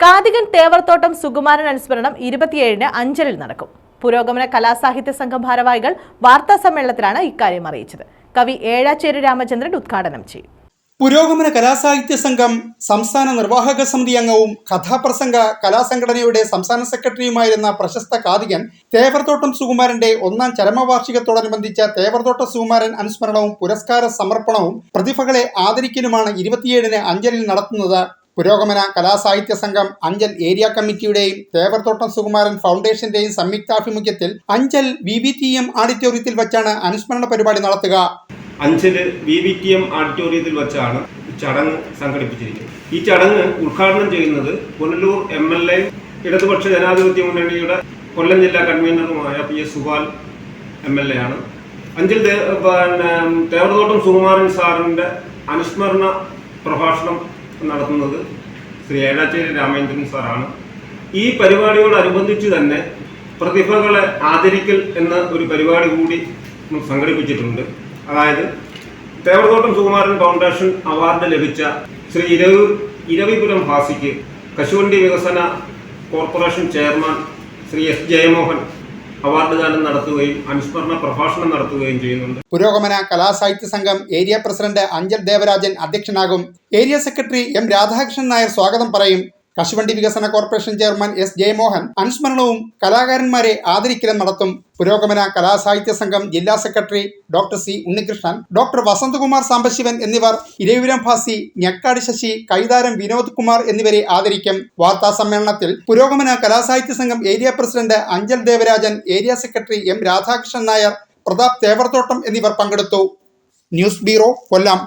കാതികൻ തേവർത്തോട്ടം സുകുമാരൻ അനുസ്മരണം ഇരുപത്തിയേഴിന് അഞ്ചലിൽ നടക്കും. പുരോഗമന കലാസാഹിത്യ സംഘം ഭാരവാഹികൾ വാർത്താ സമ്മേളനത്തിലാണ് ഇക്കാര്യം അറിയിച്ചത്. കവി ഏഴാച്ചേരി രാമചന്ദ്രൻ ഉദ്ഘാടനം ചെയ്യും. പുരോഗമന കലാസാഹിത്യ സംഘം സംസ്ഥാന നിർവാഹക സമിതി അംഗവും കഥാപ്രസംഗ കലാസംഘടനയുടെ സംസ്ഥാന സെക്രട്ടറിയുമായിരുന്ന പ്രശസ്ത കാതികൻ തേവർത്തോട്ടം സുകുമാരന്റെ ഒന്നാം ചരമവാർഷികത്തോടനുബന്ധിച്ച തേവർത്തോട്ടം സുകുമാരൻ അനുസ്മരണവും പുരസ്കാര സമർപ്പണവും പ്രതിഭകളെ ആദരിക്കലുമാണ് ഇരുപത്തിയേഴിന് അഞ്ചലിൽ നടത്തുന്നത് പുരോഗമന കലാസാഹിത്യ സംഘം അഞ്ചൽ ഏരിയ കമ്മിറ്റിയുടെയും തേവർത്തോട്ടം സുകുമാരൻ ഫൗണ്ടേഷന്റെയും സംയുക്താഭിമുഖ്യത്തിൽ Anchal V V T M ഓഡിറ്റോറിയത്തിൽ വെച്ചാണ് അനുസ്മരണ പരിപാടി നടത്തുക. Anchal V V T M ഓഡിറ്റോറിയത്തിൽ വെച്ചാണ് ചടങ്ങ് സംഘടിപ്പിച്ചിരിക്കുന്നത്. ഈ ചടങ്ങ് ഉദ്ഘാടനം ചെയ്യുന്നത് പുനലൂർ എം എൽ എ ഇടതുപക്ഷ ജനാധിപത്യ മുന്നണിയുടെ കൊല്ലം ജില്ലാ കൺവീനറുമായ P S Subal M L A ആണ്. അഞ്ചൽ പിന്നെ തേവർതോട്ടം സുകുമാരൻ സാറിന്റെ അനുസ്മരണ പ്രഭാഷണം നടത്തുന്നത് ശ്രീ ഏഴാച്ചേരി രാമേന്ദ്രൻ സാറാണ്. ഈ പരിപാടിയോടനുബന്ധിച്ച് തന്നെ പ്രതിഭകളെ ആദരിക്കൽ എന്ന ഒരു പരിപാടി കൂടി സംഘടിപ്പിച്ചിട്ടുണ്ട്. അതായത് തേവർതോട്ടം സുകുമാരൻ ഫൗണ്ടേഷൻ അവാർഡ് ലഭിച്ച ശ്രീ ഇരവി ഇരവിപുരം ഭാസിക്ക് കശുവണ്ടി വികസന corporation chairman Shri S Jayamohan award നടത്തുകയും അനുസ്മരണ പ്രഭാഷണം നടത്തുകയും ചെയ്യുന്നുണ്ട്. പുരോഗമന കലാസാഹിത്യ സംഘം area president Anchal Devarajan അധ്യക്ഷനാകും. Area secretary M Radhakrishnan Nair സ്വാഗതം പറയും. കശുവണ്ടി വികസന കോർപ്പറേഷൻ ചെയർമാൻ എസ് ജയമോഹൻ അനുസ്മരണവും കലാകാരന്മാരെ ആദരിക്കലും നടത്തും പുരോഗമന കലാസാഹിത്യ സംഘം ജില്ലാ secretary doctor C Unnikrishnan doctor Vasanthakumar Sambasivan എന്നിവർ ഇരവിപുരം ഭാസി ഞെക്കാട് ശശി കൈതാരം വിനോദ് കുമാർ എന്നിവരെ ആദരിക്കും. വാർത്താ സമ്മേളനത്തിൽ പുരോഗമന കലാസാഹിത്യ സംഘം area president Anchal Devarajan area secretary M Radhakrishnan Nair Prathap Thevarthottam എന്നിവർ പങ്കെടുത്തു. News bureau Kollam.